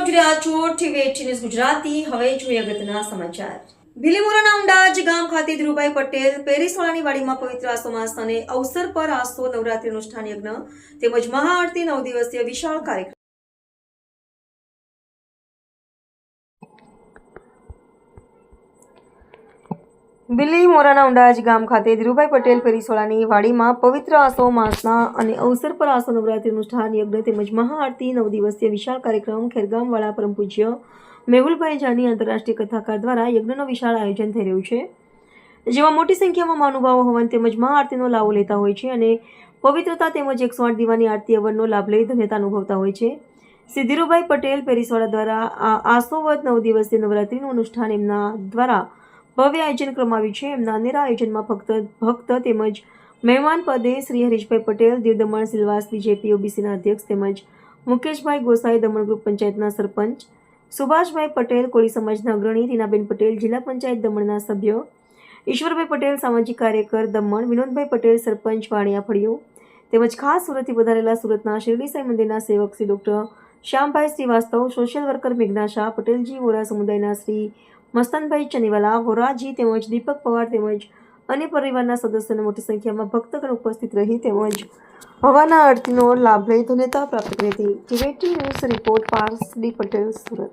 આપ જોઈ રહ્યા છો ટીવી ગુજરાતી. હવે જોઈએ અગત્યના સમાચાર. ભીલીમોરાના ઉંડાજ ગામ ખાતે ધીરુભાઈ પટેલ પેરિસવાળાની વાડીમાં પવિત્ર આસો માસ અને અવસર પર આસો નવરાત્રી અનુષ્ઠાન યજ્ઞ તેમજ મહાઆરતી નવ દિવસીય વિશાળ કાર્યક્રમ બિલ્લી મોરાના ઉંડાજ ગામ ખાતે ધીરુભાઈ પટેલ પેરીસોળાની વાડીમાં પવિત્ર આસો માસના અને અવસર પર આસો નવરાત્રી અનુષ્ઠાન યજ્ઞ તેમજ મહાઆરતી નવ દિવસીય વિશાળ કાર્યક્રમ ખેરગામવાળા પરમ પૂજ્ય મેહુલભાઈ જાની આંતરરાષ્ટ્રીય કથાકાર દ્વારા યજ્ઞનો વિશાળ આયોજન થઈ રહ્યું છે. જેમાં મોટી સંખ્યામાં મહાનુભાવો હવન તેમજ મહાઆરતીનો લાવો લેતા હોય છે અને પવિત્રતા તેમજ એકસો આઠ દીવાની આરતી અવનનો લાભ લઈ ધન્યતા અનુભવતા હોય છે. શ્રી પટેલ પેરિસોડા દ્વારા આ આસોવત નવ દિવસીય નવરાત્રીનું અનુષ્ઠાન એમના દ્વારા ભવ્ય આયોજન કરવામાં છે. એમના અનેરા આયોજનમાં ભક્ત ભક્ત તેમજ મહેમાન પદે શ્રી હરીશભાઈ પટેલ દીવ દમણ સિલવાસ બીજેપી, ઓબીસીના અધ્યક્ષ તેમજ મુકેશભાઈ ગોસાઈ, દમણ ગ્રુપ પંચાયતના સરપંચ, સુભાષભાઈ પટેલ, કોળી સમાજના અગ્રણી રીનાબેન પટેલ, જિલ્લા પંચાયત દમણના સભ્યો, ઈશ્વરભાઈ પટેલ, સામાજિક કાર્યકર દમણ, વિનોદભાઈ પટેલ, સરપંચ, વાણિયા ફળિયો તેમજ ખાસ સુરતથી વધારેલા સુરતના શિરડી સાઈ મંદિરના સેવક Shri doctor Shyambhai Srivastava, social worker મેઘના Shah, Patelji Vora સમુદાયના શ્રી મસ્તાનભાઈ ચનીવાલા, હોરાજી તેમજ દીપક પવાર તેમજ અને પરિવારના સદસ્યોને મોટી સંખ્યામાં ભક્તગણ ઉપસ્થિત રહી તેમજ હવાના આરતીનો લાભ લઈ ધન્યતા પ્રાપ્ત કરી હતી. News report Paras D Patel, Surat.